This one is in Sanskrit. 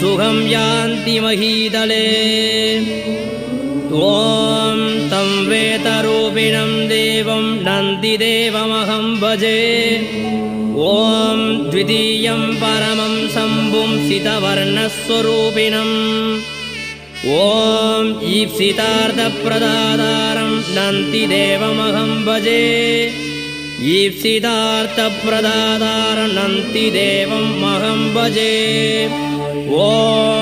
सुखं यान्ति महीतले ॐ तं वेतरूपिणं देवं नन्दिदेवमहं भजे। ॐ द्वितीयं परमं शम्भुं सितवर्णस्वरूपिणम्। ॐ ईप्सितार्थप्रदातारं नन्तिदेवमहं भजे। ईप्सितार्थप्रदातारं नन्तिदेवम् अहं भजे ॐ